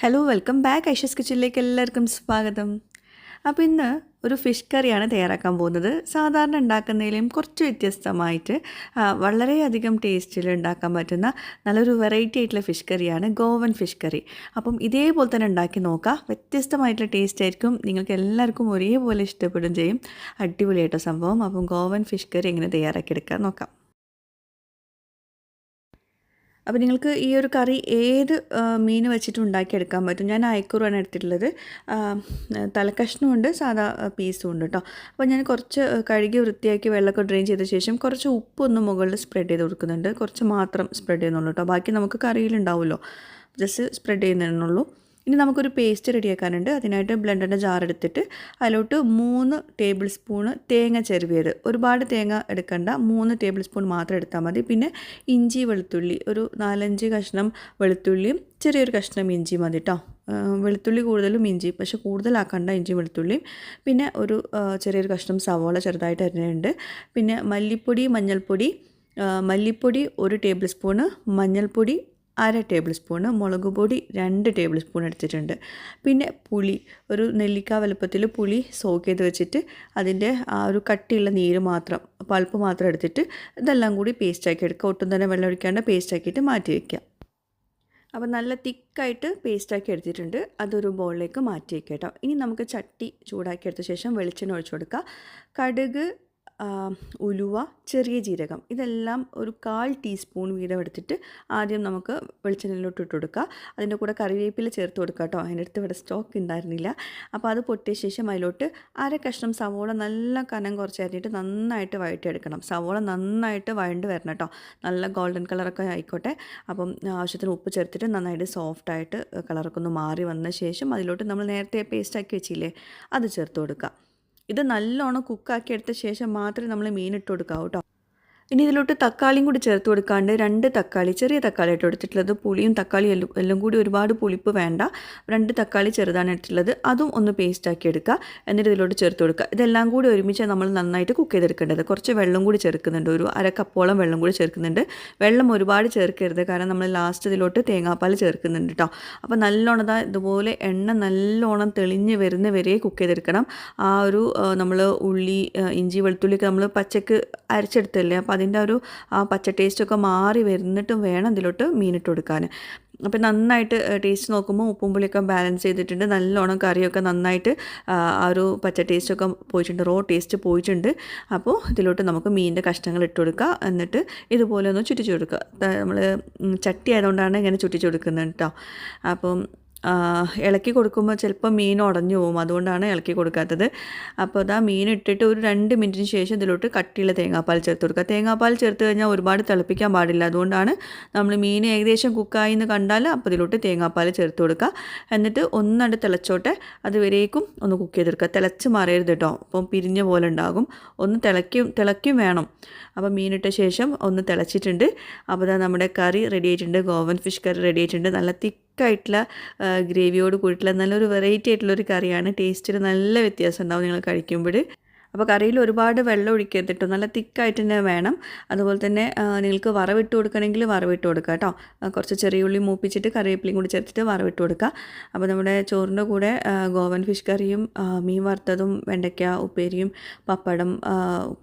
Hello welcome back Aisha's കിച്ചണിലേക്ക് എല്ലാവർക്കും സ്വാഗതം. അപ്പോൾ ഇന്ന് ഒരു ഫിഷ് കറിയാണ് തയ്യാറാക്കാൻ പോകുന്നത്. സാധാരണ ഉണ്ടാക്കുന്നതിലും കുറച്ച് വ്യത്യസ്തമായിട്ട് വളരെയധികം ടേസ്റ്റിൽ ഉണ്ടാക്കാൻ പറ്റുന്ന നല്ലൊരു വെറൈറ്റി ആയിട്ടുള്ള ഫിഷ് കറിയാണ് ഗോവൻ ഫിഷ് കറി. അപ്പം ഇതേപോലെ തന്നെ ഉണ്ടാക്കി നോക്കാം. വ്യത്യസ്തമായിട്ടുള്ള ടേസ്റ്റ് ആയിരിക്കും. നിങ്ങൾക്ക് എല്ലാവർക്കും ഒരേപോലെ ഇഷ്ടപ്പെടുകയും ചെയ്യും. അടിപൊളിയായിട്ടോ സംഭവം. അപ്പം ഗോവൻ ഫിഷ് കറി എങ്ങനെ തയ്യാറാക്കിയെടുക്കാൻ നോക്കാം. അപ്പോൾ നിങ്ങൾക്ക് ഈ ഒരു കറി ഏത് മീൻ വെച്ചിട്ട് ഉണ്ടാക്കിയെടുക്കാൻ പറ്റും. ഞാൻ അയക്കൂറാണ് എടുത്തിട്ടുള്ളത്. തലക്കഷ്ണമുണ്ട് സാധാ പീസും ഉണ്ട് കേട്ടോ. അപ്പോൾ ഞാൻ കുറച്ച് കഴുകി വൃത്തിയാക്കി വെള്ളമൊക്കെ ഡ്രെയിൻ ചെയ്ത ശേഷം കുറച്ച് ഉപ്പൊന്ന് മുകളിൽ സ്പ്രെഡ് ചെയ്ത് കൊടുക്കുന്നുണ്ട്. കുറച്ച് മാത്രം സ്പ്രെഡ് ചെയ്യുന്നുള്ളൂ കേട്ടോ. ബാക്കി നമുക്ക് കറിയിലുണ്ടാവുമല്ലോ ജസ്റ്റ് സ്പ്രെഡ് ചെയ്യുന്നതെന്നുള്ളൂ ഇനി നമുക്കൊരു പേസ്റ്റ് റെഡിയാക്കാനുണ്ട് അതിനായിട്ട് ബ്ലെൻഡറിന്റെ ജാർ എടുത്തിട്ട് അതിലോട്ട് മൂന്ന് ടേബിൾ സ്പൂണ് തേങ്ങ ചെരുവിയത് ഒരുപാട് തേങ്ങ എടുക്കണ്ട. മൂന്ന് ടേബിൾ സ്പൂൺ മാത്രം എടുത്താൽ മതി. പിന്നെ ഇഞ്ചി വെളുത്തുള്ളി ഒരു നാലഞ്ച് കഷ്ണം വെളുത്തുള്ളിയും ചെറിയൊരു കഷ്ണം ഇഞ്ചി മതി കേട്ടോ വെളുത്തുള്ളി കൂടുതലും ഇഞ്ചി പക്ഷെ കൂടുതലാക്കണ്ട ഇഞ്ചി വെളുത്തുള്ളിയും. പിന്നെ ഒരു ചെറിയൊരു കഷ്ണം സവോള ചെറുതായിട്ട് അരിഞ്ഞിട്ടുണ്ട്. പിന്നെ മല്ലിപ്പൊടി മഞ്ഞൾപ്പൊടി മല്ലിപ്പൊടി ഒരു ടേബിൾ സ്പൂണ് മഞ്ഞൾപ്പൊടി അര ടേബിൾ സ്പൂണ് മുളക് പൊടി രണ്ട് ടേബിൾ സ്പൂൺ എടുത്തിട്ടുണ്ട്. പിന്നെ പുളി ഒരു നെല്ലിക്ക വലുപ്പത്തിൽ പുളി സോക്ക് ചെയ്ത് വെച്ചിട്ട് അതിന്റെ ആ ഒരു കട്ടിയുള്ള നീര് മാത്രം പൾപ്പ് മാത്രം എടുത്തിട്ട് ഇതെല്ലാം കൂടി പേസ്റ്റാക്കി എടുക്കുക. ഒട്ടും തന്നെ വെള്ളം ഒഴിക്കാണ്ട് പേസ്റ്റാക്കിയിട്ട് മാറ്റി വയ്ക്കുക അപ്പോൾ നല്ല തിക്കായിട്ട് പേസ്റ്റാക്കി എടുത്തിട്ടുണ്ട്. അതൊരു ബൗളിലേക്ക് മാറ്റി വയ്ക്കാം കേട്ടോ. ഇനി നമുക്ക് ചട്ടി ചൂടാക്കി എടുത്ത ശേഷം വെളിച്ചെണ്ണ ഒഴിച്ചു കൊടുക്കുക. കടുക് ഉലുവ ചെറിയ ജീരകം ഇതെല്ലാം ഒരു കാൽ ടീസ്പൂൺ വീതം എടുത്തിട്ട് ആദ്യം നമുക്ക് വെളിച്ചെണ്ണയിലോട്ട് ഇട്ട് കൊടുക്കുക. അതിന്റെ കൂടെ കറിവേപ്പില ചേർത്ത് കൊടുക്കുക കേട്ടോ. അതിന്റെ അടുത്ത് ഇവിടെ സ്റ്റോക്ക് ഉണ്ടായിരുന്നില്ല. അപ്പോൾ അത് പൊട്ടിയ ശേഷം അതിലോട്ട് അര കഷ്ണം സവോള നല്ല കനം കുറച്ച് അരിഞ്ഞിട്ട് നന്നായിട്ട് വഴറ്റിയെടുക്കണം. സവോള നന്നായിട്ട് വഴണ്ട് വരണം കേട്ടോ. നല്ല ഗോൾഡൻ കളറൊക്കെ ആയിക്കോട്ടെ. അപ്പം ആവശ്യത്തിന് ഉപ്പ് ചേർത്തിട്ട് നന്നായിട്ട് സോഫ്റ്റായിട്ട് കളറൊക്കെ ഒന്ന് മാറി വന്ന ശേഷം അതിലോട്ട് നമ്മൾ നേരത്തെ പേസ്റ്റാക്കി വെച്ചില്ലേ അത് ചേർത്ത് കൊടുക്കുക. ഇത് നല്ലോണം കുക്കാക്കി എടുത്ത ശേഷം മാത്രമേ നമ്മൾ മീൻ ഇട്ട് കൊടുക്കാവൂ കേട്ടോ ഇനി ഇതിലോട്ട് തക്കാളിയും കൂടി ചേർത്ത് കൊടുക്കാണ്ട് രണ്ട് തക്കാളി ചെറിയ തക്കാളി ആയിട്ട് എടുത്തിട്ടുള്ളത്. പുളിയും തക്കാളിയും എല്ലാം കൂടി ഒരുപാട് പുളിപ്പ് വേണ്ട. രണ്ട് തക്കാളി ചെറുതാണ് എടുത്തിട്ടുള്ളത്. അതും ഒന്ന് പേസ്റ്റാക്കി എടുക്കുക. എന്നിട്ട് ഇതിലോട്ട് ചേർത്ത് കൊടുക്കുക. ഇതെല്ലാം കൂടി ഒരുമിച്ച് നമ്മൾ നന്നായിട്ട് കുക്ക് ചെയ്തെടുക്കേണ്ടത്. കുറച്ച് വെള്ളം കൂടി ചേർക്കുന്നുണ്ട്. ഒരു അര വെള്ളം കൂടി ചേർക്കുന്നുണ്ട്. വെള്ളം ഒരുപാട് ചേർക്കരുത്. കാരണം നമ്മൾ ലാസ്റ്റ് ഇതിലോട്ട് തേങ്ങാപ്പാൽ ചേർക്കുന്നുണ്ട് കേട്ടോ അപ്പോൾ നല്ലോണം ഇതുപോലെ എണ്ണ നല്ലോണം തെളിഞ്ഞ് വരുന്ന വരെ കുക്ക് ചെയ്തെടുക്കണം. ആ ഒരു നമ്മൾ ഉള്ളി ഇഞ്ചി വെളുത്തുള്ളിയൊക്കെ നമ്മൾ പച്ചക്ക് അരച്ചെടുത്തല്ലേ? അപ്പോൾ അതിന്റെ ഒരു പച്ച ടേസ്റ്റൊക്കെ മാറി വരുന്നിട്ടും വേണം ഇതിലോട്ട് മീനിട്ട് കൊടുക്കാൻ. അപ്പോൾ നന്നായിട്ട് ടേസ്റ്റ് നോക്കുമ്പോൾ ഉപ്പും പുളിയൊക്കെ ബാലൻസ് ചെയ്തിട്ടുണ്ട്. നല്ലോണം കറിയൊക്കെ നന്നായിട്ട് ആ ഒരു പച്ച ടേസ്റ്റൊക്കെ പോയിട്ടുണ്ട്. റോ ടേസ്റ്റ് പോയിട്ടുണ്ട്. അപ്പോൾ ഇതിലോട്ട് നമുക്ക് മീനിന്റെ കഷ്ണങ്ങൾ ഇട്ട് കൊടുക്കുക എന്നിട്ട് ഇതുപോലെ ഒന്ന് ചുറ്റിച്ചു കൊടുക്കുക. നമ്മൾ ചട്ടി ആയതുകൊണ്ടാണ് ഇങ്ങനെ ചുറ്റിച്ചു കൊടുക്കുന്നത് കേട്ടോ. അപ്പം ഇളക്കി കൊടുക്കുമ്പോൾ ചിലപ്പോൾ മീൻ ഉടഞ്ഞു പോകും അതുകൊണ്ടാണ് ഇളക്കി കൊടുക്കാത്തത്. അപ്പോൾ അതാ മീൻ ഇട്ടിട്ട് ഒരു രണ്ട് മിനിറ്റിന് ശേഷം ഇതിലോട്ട് കട്ടിയുള്ള തേങ്ങാപ്പാൽ ചേർത്ത് കൊടുക്കുക. തേങ്ങാപ്പാൽ ചേർത്ത് കഴിഞ്ഞാൽ ഒരുപാട് തിളപ്പിക്കാൻ പാടില്ല. അതുകൊണ്ടാണ് നമ്മൾ മീൻ ഏകദേശം കുക്കായി എന്ന് കണ്ടാൽ അപ്പോൾ ഇതിലോട്ട് തേങ്ങാപ്പാൽ ചേർത്ത് കൊടുക്കുക. എന്നിട്ട് ഒന്നണ്ട് തിളച്ചോട്ടെ. അതുവരേക്കും ഒന്ന് കുക്ക് ചെയ്തെടുക്കുക. തിളച്ച് മറിയരുത് കേട്ടോ അപ്പം പിരിഞ്ഞ പോലെ ഉണ്ടാകും. ഒന്ന് തിളയ്ക്കും തിളയ്ക്കും വേണം. അപ്പോൾ മീനിട്ട ശേഷം ഒന്ന് തിളച്ചിട്ടുണ്ട്. അപ്പോൾ നമ്മുടെ കറി റെഡി ആയിട്ടുണ്ട്. ഗോവൻ ഫിഷ് കറി റെഡി ആയിട്ടുണ്ട്. നല്ല തിക്കായിട്ടുള്ള ഗ്രേവിയോട് കൂടിയിട്ടുള്ള നല്ലൊരു വെറൈറ്റി ആയിട്ടുള്ള ഒരു കറിയാണ്. ടേസ്റ്റിൽ നല്ല വ്യത്യാസം ഉണ്ടാവും നിങ്ങൾ കഴിക്കുമ്പോൾ. അപ്പോൾ കറിയിൽ ഒരുപാട് വെള്ളം ഒഴിക്കരുത് കേട്ടോ നല്ല തിക്കായിട്ട് തന്നെ വേണം. അതുപോലെ തന്നെ നിങ്ങൾക്ക് വറവിട്ട് കൊടുക്കണമെങ്കിൽ വറവിട്ട് കൊടുക്കുക കേട്ടോ കുറച്ച് ചെറിയ ഉള്ളി മൂപ്പിച്ചിട്ട് കറിവേപ്പിലയും കൂടി ചേർത്തിട്ട് വറവിട്ട് കൊടുക്കുക. അപ്പോൾ നമ്മുടെ ചോറിന്റെ കൂടെ ഗോവൻ ഫിഷ് കറിയും മീൻ വറുത്തതും വെണ്ടയ്ക്ക ഉപ്പേരിയും പപ്പടം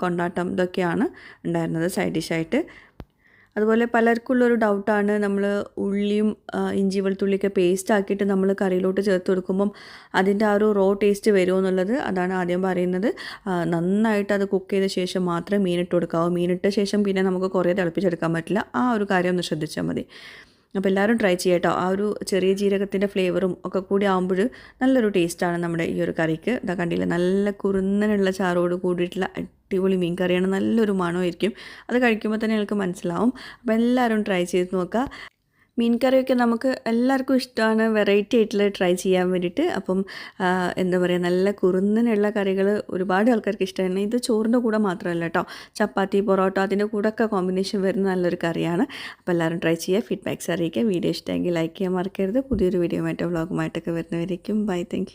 കൊണ്ടാട്ടം ഇതൊക്കെയാണ് ഉണ്ടായിരുന്നത് സൈഡ് ഡിഷായിട്ട് അതുപോലെ പലർക്കുള്ളൊരു ഡൗട്ടാണ് നമ്മൾ ഉള്ളിയും ഇഞ്ചി വെളുത്തുള്ളിയൊക്കെ പേസ്റ്റ് ആക്കിയിട്ട് നമ്മൾ കറിയിലോട്ട് ചേർത്ത് കൊടുക്കുമ്പം അതിന്റെ ആ ഒരു റോ ടേസ്റ്റ് വരുമോ എന്നുള്ളത് അതാണ് ആദ്യം പറയുന്നത്. നന്നായിട്ട് അത് കുക്ക് ചെയ്ത ശേഷം മാത്രമേ മീനിട്ട് കൊടുക്കാവൂ. മീനിട്ട ശേഷം പിന്നെ നമുക്ക് കുറേ തിളപ്പിച്ചെടുക്കാൻ പറ്റില്ല. ആ ഒരു കാര്യം ഒന്ന് ശ്രദ്ധിച്ചാൽ മതി. അപ്പോൾ എല്ലാവരും ട്രൈ ചെയ്യട്ടോ. ആ ഒരു ചെറിയ ജീരകത്തിന്റെ ഫ്ലേവറും ഒക്കെ കൂടി ആകുമ്പോൾ നല്ലൊരു ടേസ്റ്റാണ് നമ്മുടെ ഈ ഒരു കറിക്ക്. ഇതാ കണ്ടില്ല? നല്ല കുറുന്നനുള്ള ചാറോട് കൂടിയിട്ടുള്ള അടിപൊളി മീൻ കറിയാണ് നല്ലൊരു മണമായിരിക്കും. അത് കഴിക്കുമ്പോൾ തന്നെ നിങ്ങൾക്ക് മനസ്സിലാവും. അപ്പോൾ എല്ലാവരും ട്രൈ ചെയ്ത് നോക്കുക മീൻ കറിയൊക്കെ നമുക്ക് എല്ലാവർക്കും ഇഷ്ടമാണ് വെറൈറ്റി ആയിട്ടുള്ള ട്രൈ ചെയ്യാൻ വേണ്ടിയിട്ട്. അപ്പം എന്താ പറയുക നല്ല കുറുന്നനുള്ള കറികൾ ഒരുപാട് ആൾക്കാർക്ക് ഇഷ്ടമാണ്. ഇത് ചോറിന്റെ കൂടെ മാത്രമല്ല കേട്ടോ. ചപ്പാത്തി പൊറോട്ട അതിന്റെ ഒക്കെ കോമ്പിനേഷൻ വരുന്ന നല്ലൊരു കറിയാണ്. അപ്പോൾ എല്ലാവരും ട്രൈ ചെയ്യുക. ഫീഡ്ബാക്ക്സ് അറിയിക്കുക. വീഡിയോ ഇഷ്ടമെങ്കിൽ ലൈക്ക് ചെയ്യാൻ മറക്കരുത്. പുതിയൊരു വീഡിയോ ആയിട്ട് വ്ളോഗുമായിട്ടൊക്കെ വരുന്നവരേക്കും. Bye thank